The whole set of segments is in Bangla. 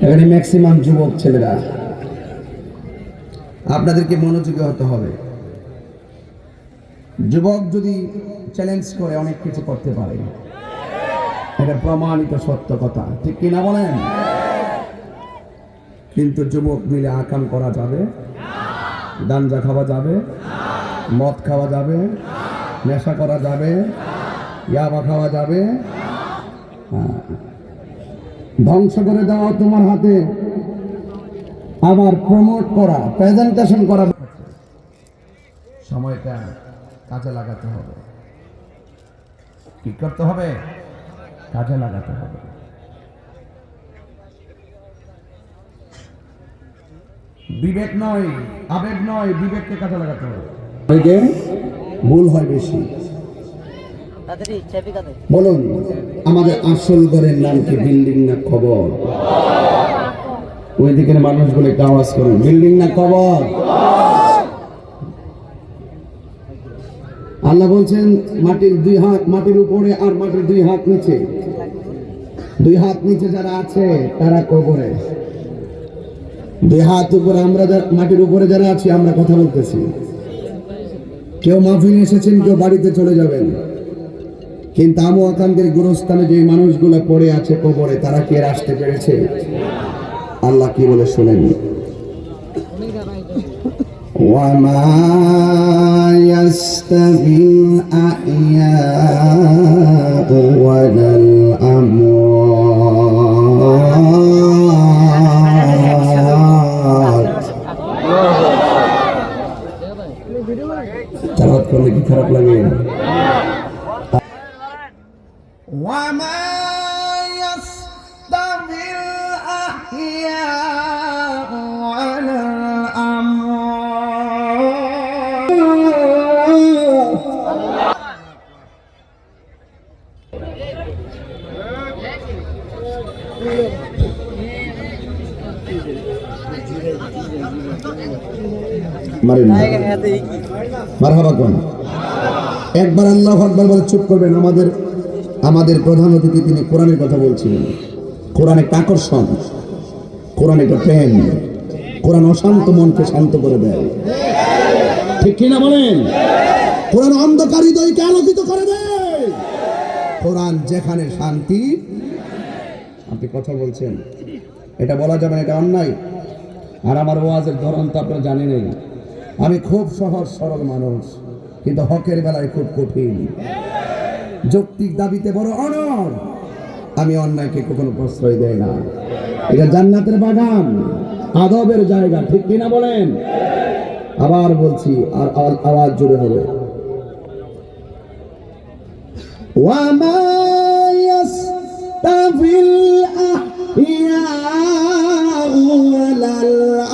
এখানে ম্যাক্সিমাম যুবক ছেলেরা। আপনাদেরকে মনোযোগী হতে হবে। যুবক যদি চ্যালেঞ্জ করে, অনেক কিছু করতে পারে। এটা প্রমাণিত সত্য কথা। ঠিক কিনা বলেন? কিন্তু যুবক মিলে আকাম করা যাবে। গাঞ্জা খাওয়া যাবে। মদ খাওয়া যাবে। নেশা করা যাবে। ইয়াবা খাওয়া যাবে। হ্যাঁ। ধ্বংস করে দেওয়া তোমার হাতে। আবার প্রমোট করা প্রেজেন্টেশন করা। সময়টা কাজে লাগাতে হবে। কি করতে হবে কাজে লাগাতে হবে। বিবেক নয় আবেগ নয় বিবেককে কাজে লাগাতে হবে। ভুল হয় বেশি। বলুন, আমাদের আসল ঘরের নাম কি বিল্ডিং না খবর ওই দিকের মানুষগুলো একটু আওয়াজ করুন বিল্ডিং না খবর আল্লাহ বলছেন, মাটির দুই হাত, মাটির উপরে আর মাটির দুই হাত নিচে। দুই হাত নিচে যারা আছে, তারা কবরে। দুই হাত উপরে আমরা মাটির উপরে যারা আছি, আমরা কথা বলতেছি। কেউ মাহফিলে এসেছেন, কেউ বাড়িতে চলে যাবেন। কিন্তু আমু আকান্তের গুরুস্থানে যে মানুষগুলো পড়ে আছে কবরে তারা কি আর আসতে পেরেছে আল্লাহ কি বলে শোনেন وما يستوي الأحياء ولا الأموات আল্লাহ আকবার বলে, চুপ করবেন, আমাদের আমাদের প্রধান অতিথি তিনি কোরআনের কথা বলছিলেন। কোরআন একটা আকর্ষণ, কোরআন একটা প্রেম, কোরআন অশান্ত মনকে শান্ত করে দেয়। ঠিক কিনা বলেন? কোরআন অন্ধকার হৃদয়কে আলোকিত করে দেয়। কোরআন যেখানে শান্তি, আপনি কথা বলছেন। এটা বলা যাবে না, এটা অন্যায়। আর আমার ওয়াজের ধরন তো আপনারা জানেনই। আমি খুব সহজ, সরল মানুষ। কিন্তু হকের বেলায় খুব কঠিন যৌক্তিক দাবিতে বড় অনর আমি অন্যায়কে কখনো প্রশ্রয় দেয় না এটা জান্নাতের বাগান আদবের জায়গা ঠিক কিনা বলেন আবার বলছি আর আওয়াজ- আওয়াজ জুড়ে হবে وما يستوي الأحياء ولا الأموات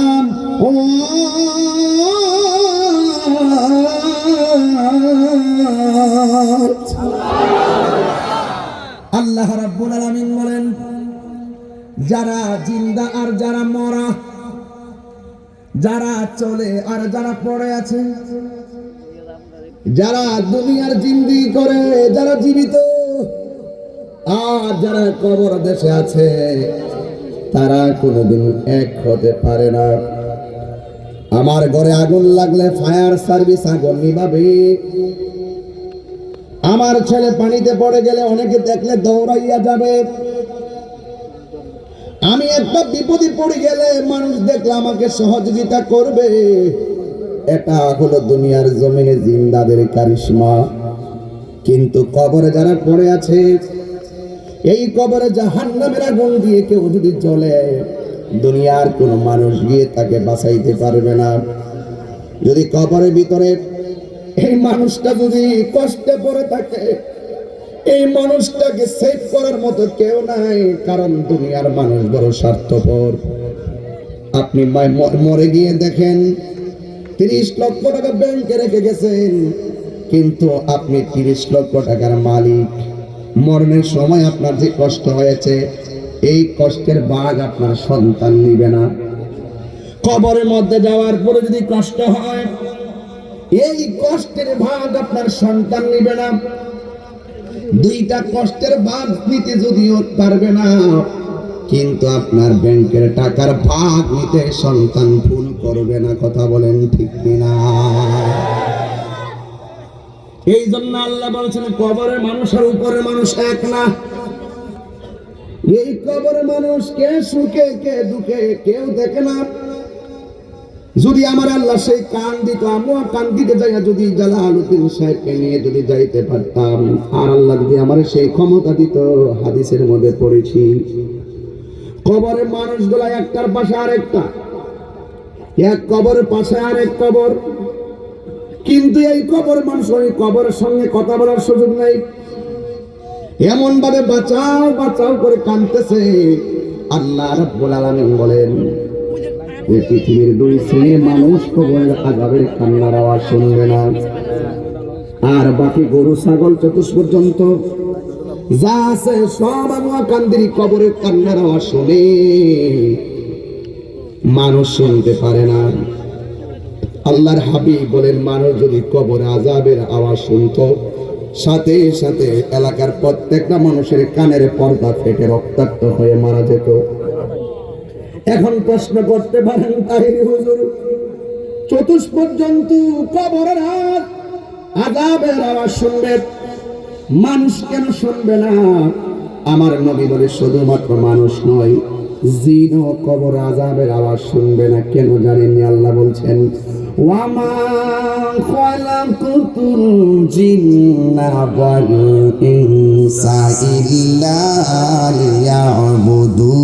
আল্লাহ রাব্বুল আলামিন বলেন, যারা জিন্দা আর যারা মরা, যারা চলে আর যারা পড়ে আছে, যারা দুনিয়ার জিন্দি করে, যারা জীবিত, আর যারা কবর দেশে আছে, তারা কোনোদিন এক হতে পারে না। আমার ঘরে আগুন লাগলে ফায়ার সার্ভিস আগুন নিভাবে। আমার ছেলে পানিতে পড়ে গেলে অনেকে দেখলে দৌড়াইয়া যাবে। আমি একটা বিপদে পড়ে গেলে মানুষ দেখলে আমাকে সহযোগিতা করবে। এটা হলো দুনিয়ার জমিনে জিন্দাদের কারিশমা। কিন্তু কবরে যারা পড়ে আছে, এই কবরে জাহান নামের আগুন দিয়ে কেউ যদি চলে দুনিয়ার কোনো মানুষ গিয়ে তাকে বাঁচাইতে পারবে না। যদি কবরের ভিতরে এই মানুষটা যদি কষ্টে পড়ে থাকে, এই মানুষটাকে সেভ করার মতো কেউ নাই, কারণ দুনিয়ার মানুষ বড় স্বার্থপর। আপনি মরে গিয়ে দেখেন, তিরিশ লক্ষ টাকা ব্যাংকে রেখে গেছেন, কিন্তু আপনি তিরিশ লক্ষ টাকার মালিক। মরণের সময় আপনার যে কষ্ট হয়েছে, এই কষ্টের বাঘ আপনার সন্তান নিবে না। কবরের মধ্যে যাওয়ার পরে যদি কষ্ট হয় এই কষ্টের ভাগ আপনার সন্তান নিবে না। দুইটা কষ্টের ভাগ নিতে যদিও পারবে না, কিন্তু আপনার ব্যাংকের টাকার ভাগ নিতে সন্তান ভুল করবে না, কথা বলেন ঠিক কিনা? এই জন্য আল্লাহ বলছেন, কবরের মানুষ আর মানুষ এক না। এই কবরের মানুষ কে সুখে, কে দুঃখে, কেউ দেখে না। যদি আমার আল্লাহ সেই কান দিত, আমিও কান দিতে যাই না যদি জালালউদ্দিন সাহেবকে নিয়ে যদি যাইতে পারতাম, আর আল্লাহ যদি আমার সেই ক্ষমতা দিত, হাদিসের মধ্যে পড়েছি। কবরের মানুষগুলা একটার পাশে আরেকটা, এক কবরের পাশে আরেক কবর। কিন্তু এই কবর মানুষ ওই কবরের সঙ্গে কথা বলার সুযোগ নেই। এমন ভাবে বাঁচাও বাঁচাও করে কাঁদতেছে। আল্লাহ রাব্বুল আলামিন বলেন এই পৃথিবীর দুই শ্রেণির মানুষ কবরের আজাবের কান্নার আওয়াজ শুনবে না। আর বাকি গরু, ছাগল চতুষ পর্যন্ত যা আছে সব আমরা কান্দিরি কবরের কান্নার আওয়াজ শুনে মানুষ শুনতে পারে না। আল্লাহর হাবিব বলেন, মানুষ যদি কবর আজাবের আওয়াজ শুনতো, সাথে সাথে এলাকার প্রত্যেকটা মানুষের কানের পর্দা ফেটে রক্তাক্ত হয়ে মারা যেত। এখন প্রশ্ন করতে পারেন তাই হুজুর চতুষ্পদ জন্তু কবরের হাত আজাবের আওয়াজ শুনবে, মানুষ কেন শুনবে না? আমার নবী বলে, শুধুমাত্র মানুষ নয়, জিন কবর আজাবের আওয়াজ শুনবে না, কেন জানেননি আল্লাহ বলছেন, ওয়ামা খালাকুতুল জিন্না ওয়াল ইল্লা লিয়াবুদুন।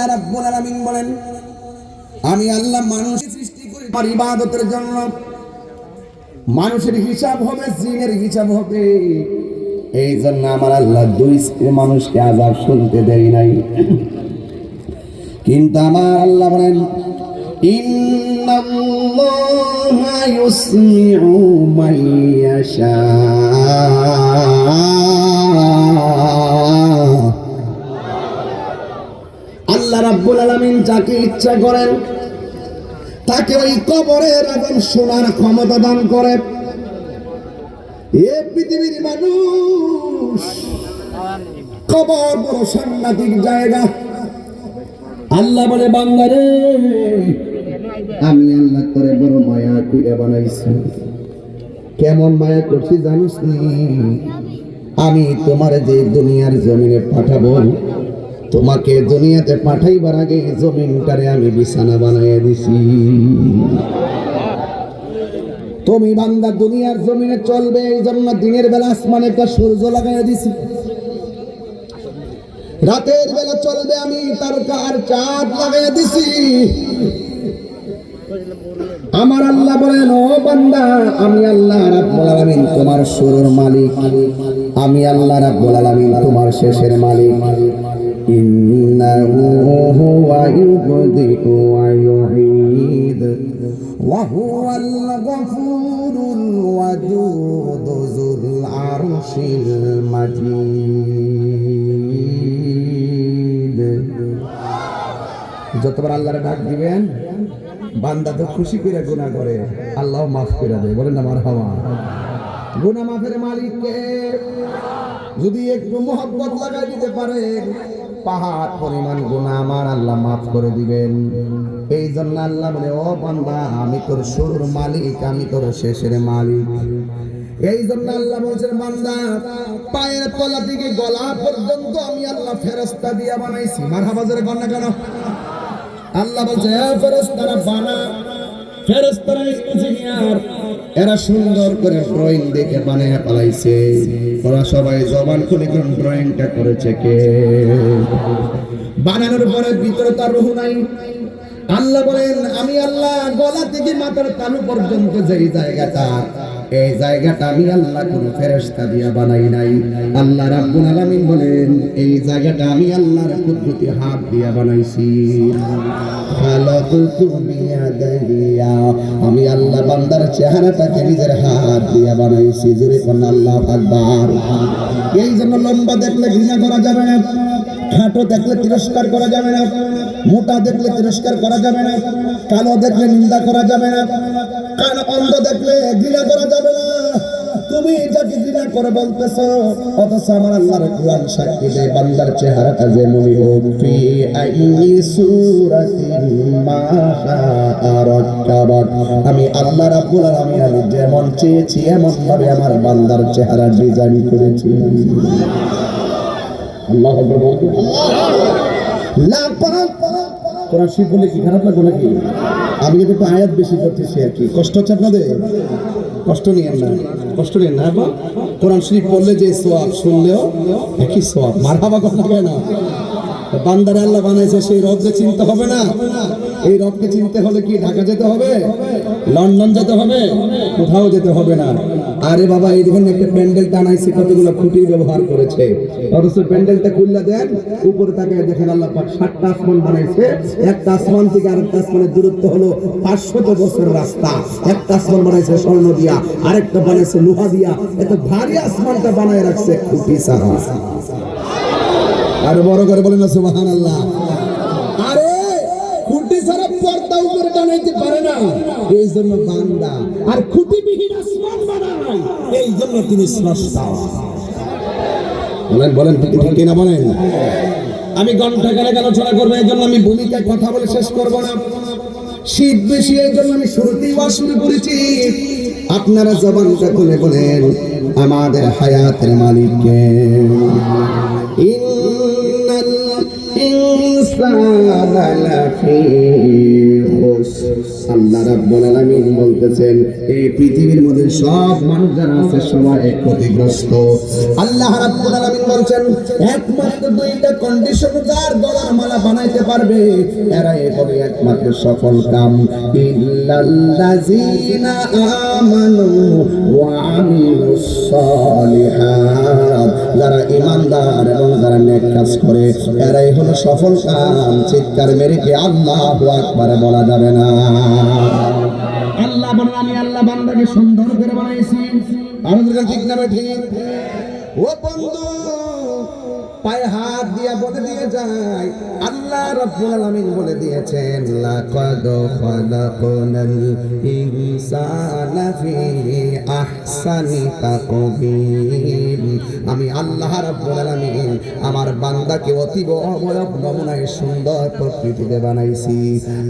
আল্লাহ রাব্বুল আলামিন বলেন, আমি আল্লাহ মানুষ সৃষ্টি করি আমার ইবাদতের জন্য। মানুষের হিসাব হবে, জিনের হিসাব হবে। এই জন্য আমার আল্লাহ দুই মানুষকে আজাব শুনতে দেয় নাই। কিন্তু আমার আল্লাহ বলেন, ইন্নাল্লাহা আল্লাহ রাব্বুল আলামিন যাকে ইচ্ছা করেন, তাকে ওই কবরের আগুন শোনার ক্ষমতা দান করে। এ পৃথিবীর মানুষ কবর বড় সাংঘাতিক জায়গা। আল্লাহ বলে বাংলারে আমি আল্লাহ করে বড় মায়া করে বানাইছি। কেমন মায়া করছি জানিস নি? আমি তোমার যে দুনিয়ার জমিনে পাঠাবো তোমাকে দুনিয়াতে পাঠাইবার আগে জমিনটারে আমি বিছানা বানাইয়া দিছি। তুমি বান্দা দুনিয়ার জমিনে চলবে, এই জন্য দিনের বেলা আসমানে একটা সূর্য লাগাইয়া দিছি। রাতের বেলা চলবে আমি তারকা আর চাঁদ লাগাইয়া দিছি। আমার আল্লাহ বলেন, ও বান্দা, আমি আল্লাহ রাব্বুল আলামিন তোমার শুরুর মালিক। আমি আল্লাহ রাব্বুল আলামিন তোমার শেষের মালিক। ইউবদিউ ওয়া ইউঈদ ওয়া হুয়াল গফুরুল ওয়াদুদ যুল আরশিল মাজিদ যতবার আল্লাহরে ডাক দিবেন, বান্দা তো খুশি করে গুনাহ করে। আল্লাহ মাফ করে দেয়। বলেন না, মারহাবা। গুনাহ মাফের মালিক কে যদি একটু মোহব্বত লাগাই দিতে পারে পাহাড় পরিমাণ গুনাহ আমার আল্লাহ মাফ করে দিবেন। এই জন্য আল্লাহ বলে, ও বান্দা, আমি তোর শুরুর মালিক, আমি তোর শেষের মালিক। এই জন্য আল্লাহ বলছেন, বান্দা, পায়ের তলা থেকে গলা পর্যন্ত আমি আল্লাহ ফেরস্তা দিয়া বানাইছি। মারহাবাজের গন্না কেন আল্লাহ বলছে হ্যাঁ ফেরেস্তারা বানা এরা সুন্দর করে ড্রয়িং দেখে বানিয়ে পালাইছে ওরা সবাই জবান খুলে কোন ড্রয়িংটা করেছে কে? বানানোর পরে ভিতরে তার রুহু নাই। আল্লাহ বলেন, আমি আল্লাহ গলা থেকে মাথার তালু পর্যন্ত যেই জায়গাটা এই জায়গাটা আমি আল্লাহ কোন ফেরেশতা দিয়া বানাই নাই। আল্লাহ রাব্বুল আলামিন বলেন, এই জায়গাটা আমি আল্লাহর কুদরতি হাত দিয়া বানাইছি। আমি আল্লাহ বান্দার চেহারাটাকে নিজের হাত দিয়া বানাইছি। জোরে কোন আল্লাহ আকবার। এই জন্য লম্বা দেখলে ঘৃণা করা যাবে না, খাটো দেখলে তিরস্কার করা যাবে না, মোটা দেখলে তিরস্কার করা যাবে না, কালো দেখলে নিন্দা করা যাবে না কান অন্ধ দেখলে ঘৃণা করা যাবে না তুমি যাকে ঘৃণা করে বলতেছো অথচ আমার আল্লাহর কোরআন সাক্ষী দেয় বান্দার চেহারাটা যেমনই হোক ফি সূরাতিন মা আমি আল্লাহ রাব্বুল আলামিন আমি যেমন চেয়েছি এমন ভাবে আমার বান্দার চেহারা ডিজাইন করেছি। আল্লাহ আকবার বলতে কোরআন শিখ বলে কি খারাপ লাগবে নাকি? আমি কিন্তু একটু আয়াত বেশি করতেছি আর কি। কষ্ট হচ্ছে আপনাদের? কষ্ট নিয়েন না। কষ্ট নিয়েন না আপা কোরআন শরীফ পড়লে যে সোয়াব শুনলেও একই সোয়াব মার হাবা কথা না? বান্দার আল্লাহ বানাইছে, সেই রবকে চিনতে হবে না। এই রবকে চিনতে হলে কি ঢাকা যেতে হবে? লন্ডন যেতে হবে? কোথাও যেতে হবে না। আরে বাবা, এই দেখেন একটা প্যান্ডেল টানাইছে, কতগুলো খুঁটির ব্যবহার করেছে। অথচ প্যান্ডেলটা খুললা দেন, উপরে তাকায় দেখেন আল্লাহ পাক সাতটা আসমান বানাইছে। একটা আসমান থেকে আরেকটা আসমানের দূরত্ব হলো পাঁচশত বছর রাস্তা। একটা আসমান বানাইছে স্বর্ণ দিয়া, আরেকটা বানাইছে লোহা দিয়া। এত ভারী আসমানটা বানায় রাখছে খুঁটি সারা আর বড় করে বলেন না টানাইতে পারে না। এই জন্য বান্দা আর খুঁটিবিহীন আসমান বানায়। এই জন্য তিনি স্রষ্টা। বলেন বলেন, ঠিক ঠিক কিনা বলেন? আমি ঘণ্টা কানে আলোচনা করব, এই জন্য আমি ভূমিকায় কথা বলে শেষ করব না। শীত বেশি, এই জন্য আমি শুরুতেই শুরু করেছি। আপনারা জবানটা খুলে বলেন, আমাদের হায়াতের মালিককে। ইন্নাল ইনসানা লাফি। আল্লাহ রাব্বুল আলামিন বলতেছেন, এই পৃথিবীর মধ্যে সব মানুষ যারা আছে, সবাই ক্ষতিগ্রস্ত। আল্লাহ রাব্বুল আলামিন বলছেন, একমাত্র দুইটা কন্ডিশন যার গলার মালা বানাইতে পারবে হবে একমাত্র সফল কাম। ইল্লাল্লাযিনা আমানু ওয়া আমিলুস সালিহাত। যারা ইমানদার এবং যারা নেক কাজ করে, এরাই হলো সফল কাম। চিৎকার মেরে কি আল্লাহু আকবার বলা যাবে আল্লাহ বলেন আমি আল্লাহ বান্দাকে সুন্দর করে বানাইছি। আমাদের ঠিক না ঠিক? ও বন্ধু! পায়ে হাত দিয়া বলে দিয়ে যায়, আল্লাহ রাব্বুল আলামিন বলে দিয়েছেন, লাকাদ খালাকনাল ইনসানা ফি আহসানি তাকবীর। আমি আল্লাহ রাব্বুল আলামিন আমার বান্দাকে অতীব অবয়ব নমুনায় সুন্দর প্রকৃতিতে বানাইছি।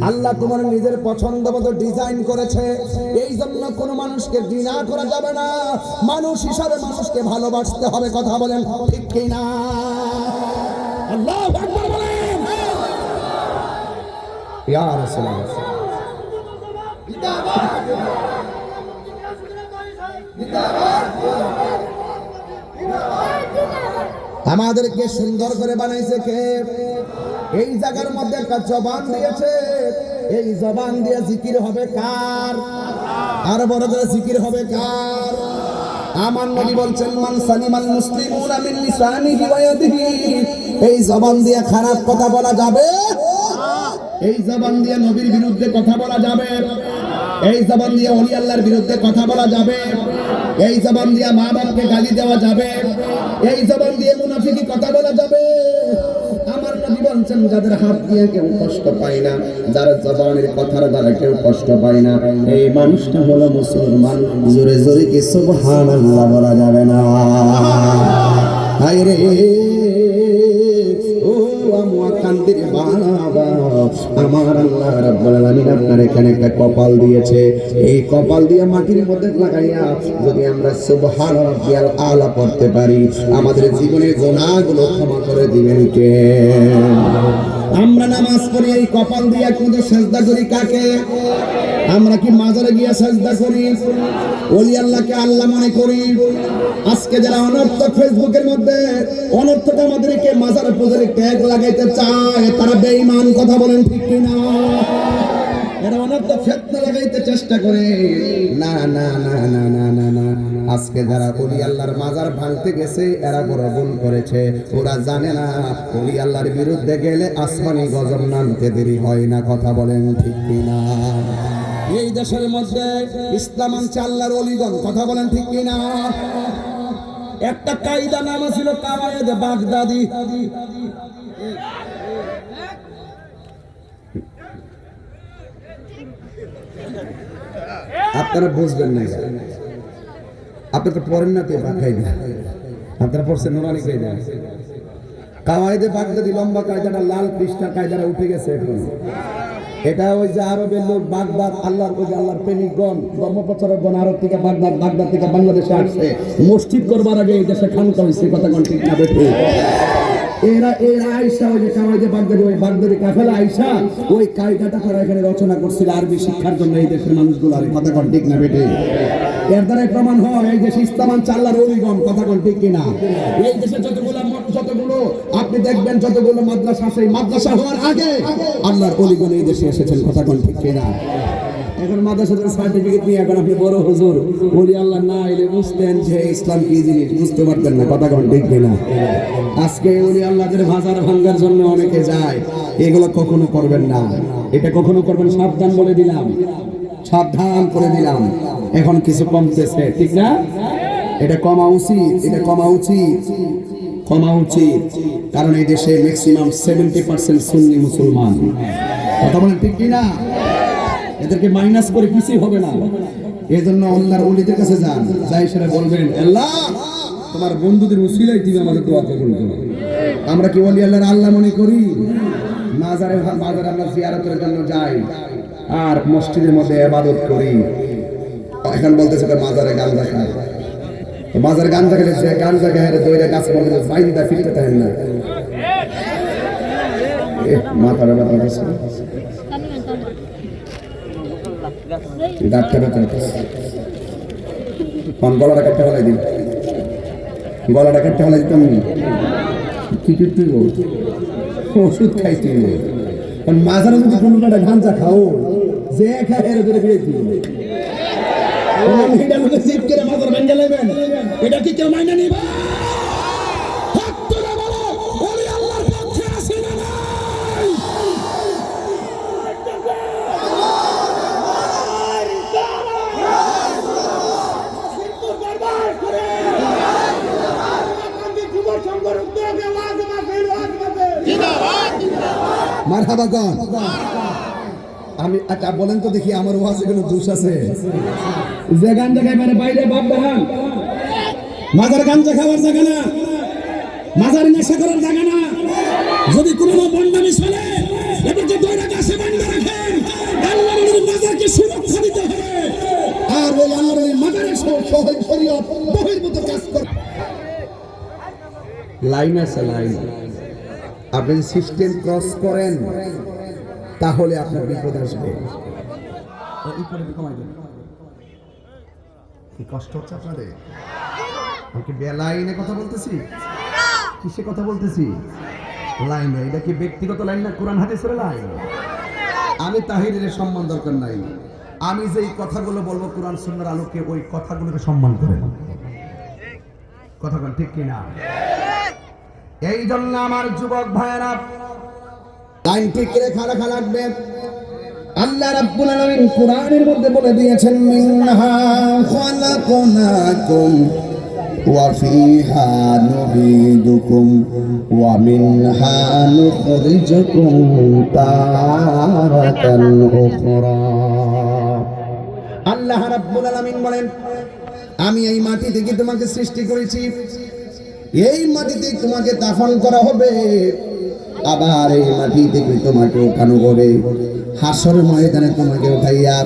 আল্লাহ তোমার নিজের পছন্দ মতো ডিজাইন করেছে এই জন্য কোনো মানুষকে ঘৃণা করা যাবে না। মানুষ হিসাবে মানুষকে ভালোবাসতে হবে, কথা বলেন ঠিক কি না আমাদেরকে সুন্দর করে বানাইছে কে? এই জায়গার মধ্যে একটা জবান দিয়েছে। এই জবান দিয়ে জিকির হবে কার? আর বড় করে জিকির হবে কার? আমার নবী বলছেন, মান সালিমাল মুসলিমুনা মিন লিসানিহি ওয়া এই জবান দিয়ে খারাপ কথা বলা যাবে? এই জবান দিয়ে নবীর বিরুদ্ধে কথা বলা যাবে। এই জবান দিয়ে অলি আল্লাহর বিরুদ্ধে কথা বলা যাবে। এই জবান দিয়ে মা বাপকে গালি দেওয়া যাবে। এই জবান দিয়ে মুনাফিকি কথা বলা যাবে। আমার নবী বলছেন, যাদের হাত দিয়ে কেউ কষ্ট পায় না, যারা জবানের কথার দ্বারা কেউ কষ্ট পায় না, এই মানুষটা হলো মুসলমান। জোরে জোরে কি সুবহানাল্লাহ বলা যাবে না? হায় রে! কান্দির বাবা আমার আল্লাহ রাব্বুল আলামিন আপনার এখানে একটা কপাল দিয়েছে। এই কপাল দিয়ে মাটির মধ্যে লাগাইয়া যদি আমরা সুবহান রাব্বিয়াল আলা পড়তে পারি, আমাদের জীবনের গুনাহগুলো ক্ষমা করে দিবেন কে? আমরা নামাজ পড়ি, এই কপাল দিয়ে কিন্তু সেজদা করি কাকে? আমরা কি মাজারে গিয়ে সেজদা করি? ওলি আল্লাহকে আল্লাহ মনে করি। আজকে যারা অনর্থ ফেসবুকের মধ্যে, অনর্থক আমাদেরকে মাজারে পুজোরে ট্যাগ লাগাইতে চায়, তারা বেঈমান, কথা বলেন ঠিক কিনা? মাজার ভাঙতে গেছে, এরা ওরা জানে না বিরুদ্ধে গেলে আসমানি গজব নামতে দেরি হয় না, কথা বলেন ঠিক কিনা? এই দেশের মধ্যে ইসলাম আনছে আল্লাহর কথা বলেন ঠিক কিনা? একটা কায়দা নাম ছিল কাওয়ায়েদ বাগদাদি। আপনারা বুঝবেন না আপনি তো পড়েন না তে পাখাই না আপনারা পড়ছেন নোরানি কায়দা কাওয়াইদে বাগদাদি লম্বা কায়দাটা, লাল পৃষ্ঠা কায়দাটা উঠে গেছে এখন। এটা ওই যে আরবের লোক বাগদাদ, আল্লাহর ওই আল্লাহর প্রেমিকগণ ধর্মপ্রচারকগণ আরব থেকে বাগদাদ বাগদাদ থেকে বাংলাদেশে আসছে। মসজিদ করবার আগে এই দেশে খানকা হয়েছে কথা কোন ঠিক না বেঠে। এরা এরা আইসা ওই যে কামাইদে বাগদাদি ওই বাগদাদি কাফেলা আইসা ওই কায়দাটা তারা এখানে রচনা করছিল আরবি শিক্ষার জন্য এই দেশের মানুষগুলো। আর কথা কোন ঠিক না বেঠে এর দ্বারাই প্রমাণ হয় এই দেশে ইসলামান চাল্লার অলিগম কথা কোন ঠিক কিনা? এই দেশে যতগুলো যতগুলো, আপনি দেখবেন যতগুলো মাদ্রাসা সেই মাদ্রাসা হওয়ার আগে আল্লাহর অলিগণ এই দেশে এসেছেন, কথা কোন ঠিক কিনা? এখন মাদ্রাসা সার্টিফিকেট নিয়ে এখন আপনি বড় হুজুর। বলি, আল্লাহ, না এলে বুঝতেন যে ইসলাম কি জিনিস, বুঝতে পারতেন না। কথা কোন, ঠিক না আজকে উনি আল্লাহদের ভাষার ভাঙ্গার জন্য অনেকে যায়। এগুলো কখনো করবেন না। এটা কখনো করবেন, সাবধান বলে দিলাম। সাবধান করে দিলাম। এখন কিছু কমতেছে, ঠিক না? এটা কমা উচিত, এটা কমা উচিত কমা উচিত। কারণ এই দেশে ম্যাক্সিমাম সেভেন্টি পার্সেন্ট সুন্নি মুসলমান। কথা বলেন, ঠিক কি না এদেরকে মাইনাস করে কিছুই হবে না। এই জন্য আল্লাহর অলিদের কাছে যান। যাই সেটা বলবেন আল্লাহ তোমার বন্ধুদের উসিলাই তুমি আমাদের দোয়া কবুল করো। আমরা কি বলি আল্লাহর আল্লাহ মনে করি? মাজারে মাজারে আমরা জিয়ারতের জন্য যাই আর মসজিদের মধ্যে ইবাদত করি। এখন বলতেছে মাজারে গান তো মাজারে গাঞ্জা খেলে সে গাঞ্জা খায় দইরা গাছ মধ্যে ফাইনটা ফিরতে থাকেন না। এ, মাথাটা ব্যথা ব্যথা করছে কোন গলাটা কাটতে ফেলাই দিন গলাটা কাটতে ফেলাই দিতাম। কি কি তুই ওষুধ খাই তুই কারণ মাঝারে যদি কোনো কাটা গাঞ্জা খাও। যে খায় এর ধরে বিয়ে দিই এটা লোকে করে মাথার ভেঙে নেবেন এটা কি কেউ মাইনে নিবে? মারহাবা কন আমি আচ্ছা বলেন তো দেখি আমার ওয়াজে কোনো দোষ আছে? যে গাঞ্জা খাইবারে বাইরে বাপ বাহান মাজার গাঞ্জা খাওয়ার জায়গা না। মাজার নেশা করার জায়গা না। যদি কোনো বন্ডামি চলে রাখেন আল্লাহর মাজারকে সুরক্ষা দিতে হবে। আর ওই আল্লাহর মাজারের সহজ শরীয়ত বহির্ভূত কাজ করে লাইন আছে, লাইন। আপনি যদি সিস্টেম ক্রস করেন তাহলে আপনার বিপদ আসবে। কি কষ্ট হচ্ছে আপনাদের? আমি কি বেলাইনে কথা বলতেছি? কিসে কথা বলতেছি? লাইনে এটা কি ব্যক্তিগত লাইন না কোরআন হাদিসের লাইন? আমি তাহিরের সম্মান দরকার নাই। আমি যেই কথাগুলো বলব কোরআন সুন্নার আলোকে ওই কথাগুলোকে সম্মান করেন। কথা বল ঠিক কিনা? এই জন্য আমার যুবক ভাইয়েরা লাইন ঠিক রেখা রাখা লাগবে? আল্লাহ রাব্বুল আলামিন কোরআনের মধ্যে বলে দিয়েছেন মিনহা খালাকনাকুম ওয়া ফিহা নুঈদুকুম ওয়া মিনহা নুখরিজুকুম তারাতান উখরা। আল্লাহ রাব্বুল আলামিন বলেন, আমি এই মাটি থেকে তোমাকে সৃষ্টি করেছি। এই মাটিতে তোমাকে দাফন করা হবে। আবার এই মাটি থেকে তোমাকে উঠানো হবে। হাসর ময়দানে তোমাকে উঠাইয়া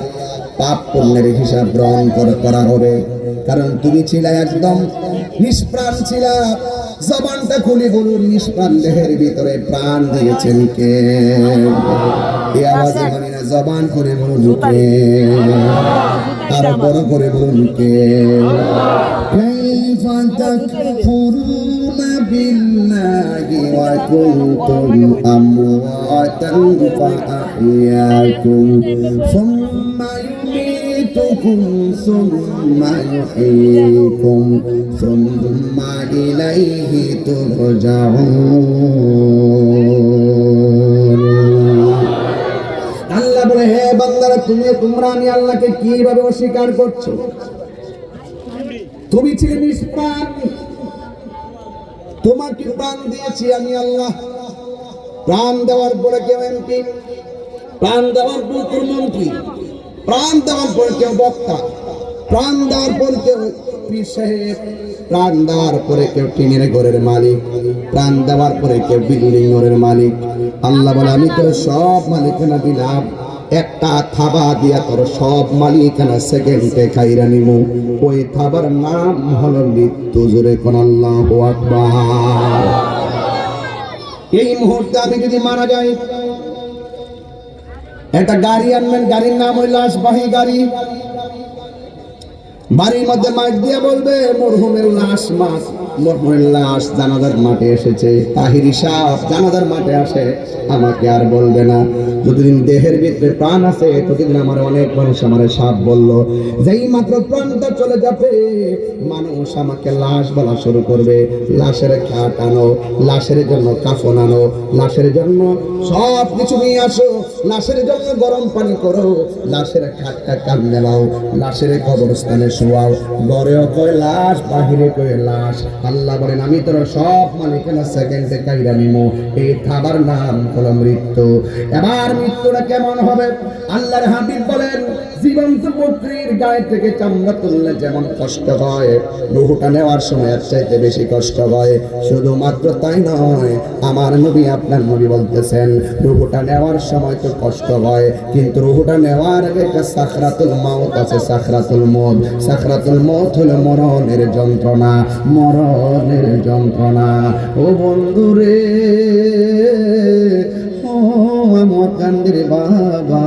পাপ পুণ্যের হিসাব গ্রহণ কর- করা হবে। কারণ তুমি ছিলে একদম নিষ্প্রাণ ছিলা। জবানটা খুলে বলুন নিষ্প্রাণ দেহের ভিতরে প্রাণ দিয়েছেন কে? এই আওয়াজে মানে না জবান করে বলুন কে? আরও বড় করে বলুন কে? كيف تكفرون بالله وكنتم أمواتا فأحياكم ثم يميتكم ثم يحييكم ثم إليه ترجعون আল্লাহ বলে হে বান্দারা তুমি তোমরা আমি আল্লাহকে কিভাবে অস্বীকার করছো তুমি ছিলে নিষ্প্রাণ। তোমাকে প্রাণ দিয়েছি আমি আল্লাহ। প্রাণ দেওয়ার পরে কেউ এমপি, প্রাণ দেওয়ার পর কেউ মন্ত্রী, প্রাণ দেওয়ার পরে কেউ বক্তা, প্রাণ দেওয়ার পর কেউ সাহেব, প্রাণ দেওয়ার পরে কেউ টিনের ঘরের মালিক, প্রাণ দেওয়ার পরে কেউ বিল্ডিং ঘরের মালিক। আল্লাহ বলে, আমি তো সব মালিকানা দিলাম। একটা থাবা দিয়া তোর সব মালিকানা সেকেন্ডে খাইরা নিমু। ওই থাবার নাম হলো মৃত্যু, জোরে কোন আল্লাহ আকবার। এই মুহূর্তে আমি যদি মারা যাই, একটা গাড়ি আনবেন, গাড়ির নাম ওই আসবাহী গাড়ি। বাড়ির মধ্যে মাইক দিয়ে বলবে, মরহুমের লাশ মাছ মরহুমের লাশ জানাজার মাঠে এসেছে। তাহিরি সাহ জানাজার মাঠে আসে, আমাকে আর বলবে না। যতদিন দেহের ভিতরে প্রাণ আছে, ততদিন আমার অনেক মানুষ আমার সাপ বলল, যেই মাত্র প্রাণটা চলে যাবে, মানুষ আমাকে লাশ বলা শুরু করবে। লাশের খাট আনো, লাশের জন্য কাফন আনো, লাশের জন্য সব কিছু নিয়ে আসো, লাশের জন্য গরম পানি করো, লাশের খাটটা কান্দে নাও লাশের কবরস্থানে শোয়াও ঘরেও কয় বাহিরে কয় আল্লাহ বলেন, আমি তোর সব মালিকানা সেকেন্ডে কাইরা নিমো। এই খাবার নাম হলো মৃত্যু। এবার মৃত্যুটা কেমন হবে? আল্লাহর হাবিব বলেন, জীবন্ত গায়ে থেকে চামড়া তুললে যেমন কষ্ট হয়, রুহুটা নেওয়ার সময় এর চাইতে বেশি কষ্ট হয়। শুধুমাত্র তাই নয়, আমার নবী আপনার নবী বলতেছেন, রুহুটা নেওয়ার সময় তো কষ্ট হয়, কিন্তু রুহুটা নেওয়ার আগে একটা সাখরাতুল মাউত আছে, সাখরাতুল মত। সাখরাতুল মত হলো মরণের যন্ত্রণা মরণের যন্ত্রণা। ও বন্ধুরে কান্দিরে বাবা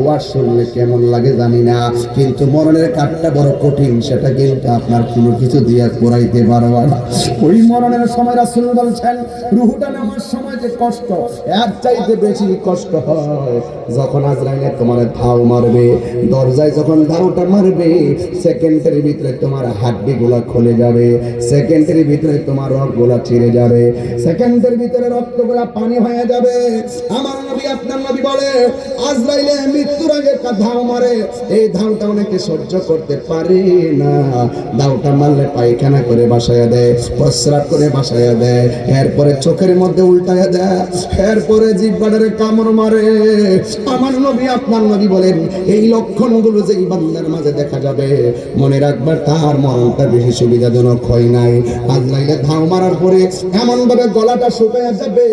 ওয়াজ শুনলে কেমন লাগে জানি না। কিন্তু মরণের কাঠটা বড় কঠিন, সেটা কিন্তু আপনার কোনো কিছু দিয়ে করাইতে পারবা না। ওই মরণের সময় রাসুল বলছেন, রুহুটা নেওয়ার সময় যে কষ্ট, এর চাইতে বেশি কষ্ট হয়। যখন আজরাইলে তোমার ধাও মারবে, দরজায় যখন ধাওটা মারবে, সেকেন্ডের ভিতরে তোমার হাড্ডি গুলা খুলে যাবে, সেকেন্ডের ভিতরে তোমার রকগুলা ছিঁড়ে যাবে, সেকেন্ডের ভিতরে রক্তগুলা পানি হয়ে যাবে। আমার নবী আপনার নবী বলে, আজরাইলে মৃত্যুর আগে ধাও মারে। এই ধাওটা অনেকে সহ্য করতে পারে না। ধাওটা মারলে পায়খানা করে বাসায় দেয়, প্রস্রাব করে বাসায় দেয়। এরপরে চোখের মধ্যে উল্টায়া দেয় এরপরে জিব্বাটারে কামড় মারে। আমার নবী, আপনার নবী বলেন, এই লক্ষণগুলো যে বান্দার মাঝে দেখা যাবে, মনে রাখবার তার মরণটা বেশি সুবিধাজনক হয় নাই। আজরাইলে ধাও মারার পরে এমন ভাবে গলাটা শুকায় যাবে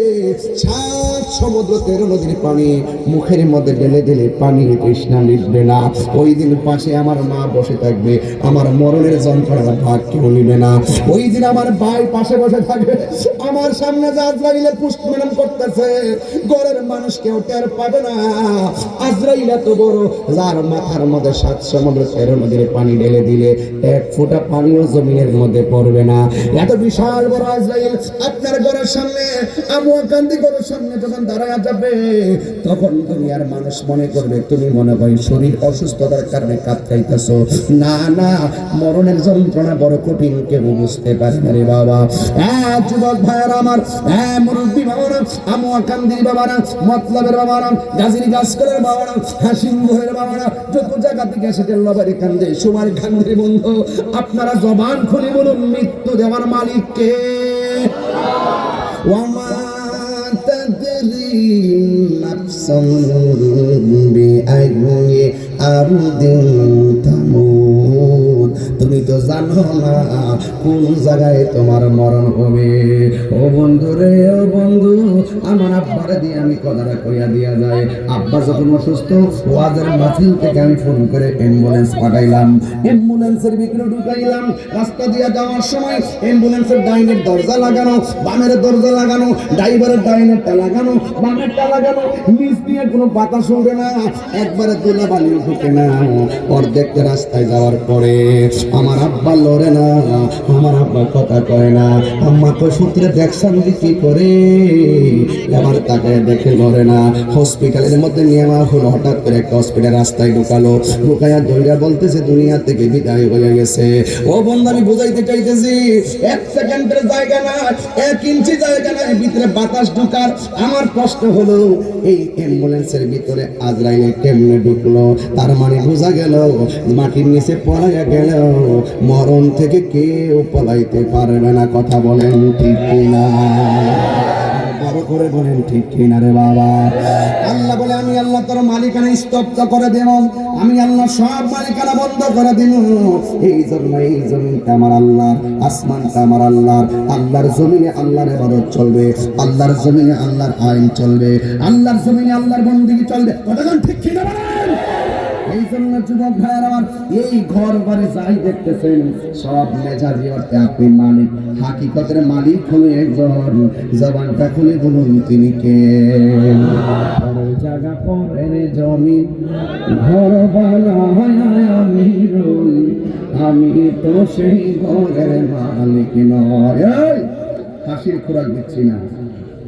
সাত সমুদ্র তেরো নদীর পানি মুখের মধ্যে ঢেলে ঢেলে পানি তৃষ্ণা মিটবে না। ওই দিন পাশে আমার মা বসে থাকবে। আমার মরণের যন্ত্রণা ভাগ কেউ নিবে না। ওই দিন আমার ভাই পাশে বসে থাকবে। আমার সামনে যা আজরাইলে পুষ্পমেলন করতেছে। গড়ের মানুষ কেউ টের পাবে না। আজরাইল এত বড়, যার মাথার মধ্যে সাত সমুদ্র তেরো নদীর পানি ঢেলে দিলে এক ফোঁটা পানিও জমিনের মধ্যে পড়বে না। এত বিশাল বড় আজরাইল আপনার ঘরের সামনে আমুয়া কান্দি ঘরের সামনে যখন দাঁড়ায় যাবে তখন দুনিয়ার মানুষ মনে করবে, তুমি মনে হয় শরীর অসুস্থতার কারণে না না, মরণের যন্ত্রণা বড় কঠিন, কেউ বুঝতে পারে না রে বাবা। হ্যাঁ যুবক আমার হ্যাঁ মুরব্বী বাবারা, আমু আকান্দির বাবারা, মতলবের বাবারা, গাজির বাবারা বাবারা, যত জায়গা থেকে কান্দে, সুমার বন্ধু, আপনারা জবান খুলে বলুন, মৃত্যু দেওয়ার মালিককে। ওয়া تدري نفس بأي أرض تموت তুমি তো জানো না কোন জায়গায় তোমার মরণ হবে। ও বন্ধু রে, ও বন্ধু, আমার আব্বারে দিয়ে আমি কথাটা কইয়া দিয়া যায় আব্বা যখন অসুস্থ, ওয়াজের মাহফিল থেকে আমি ফোন করে অ্যাম্বুলেন্স পাঠাইলাম। অ্যাম্বুলেন্সের ভিতরে ঢুকাইলাম। রাস্তা দিয়ে যাওয়ার সময় অ্যাম্বুলেন্সের ডাইনের দরজা লাগানো, বামের দরজা লাগানো, ড্রাইভারের ডাইনেরটা লাগানো বামেরটা লাগানো, নিচ দিয়ে কোনো বাতাস উঠে না, একবারে তুলা বালিও ঢুকে না অর্ধেক রাস্তায় যাওয়ার পরে আমার আব্বা লড়ে না, আমার আব্বা কথা কয় না। আম্মা তো সূত্রে দেখছেন কি করে, এবার তাকে দেখে লড়ে না। হসপিটালের মধ্যে নিয়ে আমার হলো, হঠাৎ করে একটা হসপিটাল রাস্তায় ঢুকালো। ঢুকাইয়া দইরা বলতেছে, দুনিয়া থেকে বিদায় হয়ে গেছে। ও বন্ধু, আমি বুঝাইতে চাইতেছি, এক সেকেন্ডের জায়গা না এক ইঞ্চি জায়গা না ভিতরে বাতাস ঢুকার। আমার প্রশ্ন হলো, এই অ্যাম্বুলেন্সের ভিতরে আজরাইলে কেমনে ঢুকলো? তার মানে বোঝা গেল, মাটির নিচে পলাইয়া গেল। মরণ থেকে কেউ পলাইতে পারবে না, কথা বলেন ঠিক না বড় করে বলেন ঠিক কিনা রে বাবা? আল্লাহ বলে, আমি আল্লাহ তোর মালিকানা স্তব্ধ করে দেব। আমি আল্লাহ সব মালিকানা বন্ধ করে এই জন্য, এই জমিনটা আমার আল্লাহ আসমানটা আমার আল্লাহর। আল্লাহর জমিনে আল্লাহর ইবাদত চলবে, আল্লাহর জমিনে আল্লাহর আইন চলবে, আল্লাহর জমিনে আল্লাহর বন্দিগি চলবে। কতক্ষণ ঠিক কিনা বলেন? এই জন্য যুবক ভাইয়ের এই ঘর বাড়ি যাই দেখতেছেন, সব মেজাজি অর্থে আপনি মালিক, হাকিকতের মালিক হলো একজন। জবানটা খুলে বলুন, তিনি কে? জায়গা পরের জমি, ঘর বানায় আমি আমি তো সেই ঘরের মালিক নয়। হাসির খোরাক দিচ্ছি না।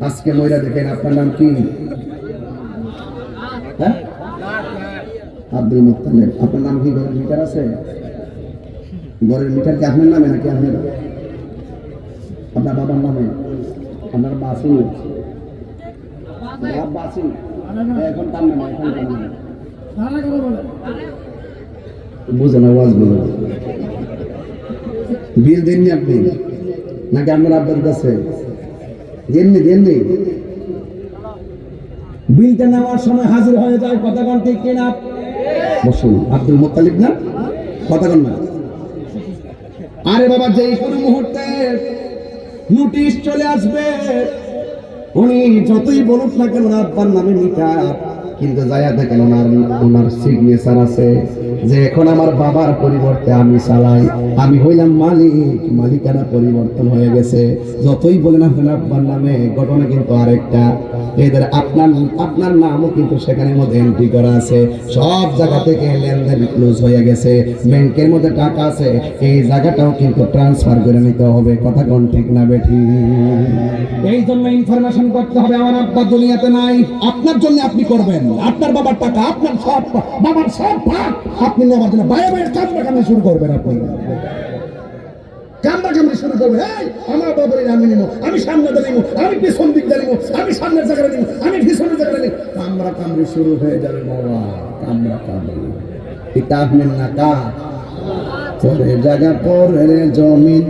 আজকে ময়রা দেখেন, আপনার নাম কি? হ্যাঁ? আব্দুল মুত্তালিব, আপনার নাম কি? ঘরের মিটার আছে? ঘরের মিটার কি আপনার নামে নাকি আপনার? আপনার বাবার নামে? আপনার বাসি বাসি এখন তার নামে বিল দেননি আপনি? নাকি আপনার আব্বার কাছে? দেননি দেননি? বিলটা নেওয়ার সময় হাজির হয়ে যায়, কথা কিনা বসুন। আব্দুল মোত্তালিব না? কথা না। আরে বাবা, যেই কোনো মুহূর্তে নোটিশ চলে আসবে। উনি যতই বলুক না কেন আব্বার নামে মিটা কিন্তু যায়া দেখেন ওনার ওনার সিগনেচার আছে যে এখন আমার বাবার পরিবর্তে আমি চালাই। আমি হইলাম মালিক, মালিকানা পরিবর্তন হয়ে গেছে। যতই বলেন আপনার আব্বার নামে ঘটনা কিন্তু আরেকটা। এদের আপনার আপনার নামও কিন্তু সেখানের মধ্যে এন্ট্রি করা আছে। সব জায়গা থেকে লেনদেন ক্লোজ হয়ে গেছে। ব্যাংকের মধ্যে টাকা আছে। এই জায়গাটাও কিন্তু ট্রান্সফার করে নিতে হবে। কথা কোন ঠিক না বেঠি? এই জন্য ইনফরমেশন করতে হবে, আমার আব্বা দুনিয়াতে নাই। আপনার জন্য আপনি করবেন। আপনার বাবার টাকা, আপনার সব বাবার সব ভাগ আপনি নেওয়ার জন্য বাইরে বাইরে কামড়া কামড়ে শুরু করবেন আপনি। কামড়া কামড়ি শুরু করবে এই, আমার বাবারে আমি নিব আমি সামনে দাঁড়িয়ে আমি পিছন দিক দাঁড়িয়ে আমি সামনের জায়গায় নিব আমি পিছনের জায়গায় নিব কামড়া কামড়ি শুরু হয়ে যাবে বাবা কামড়া কামড়ি এটা আপনার না পরে জায়গা পরের জমিন।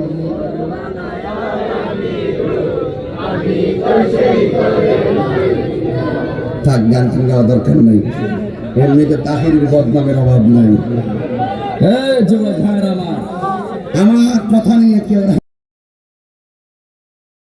থাক গান থাকা দরকার নেই। এমনিতে তাহির বদনামের অভাব নাই। আমার কথা নিয়ে কেউ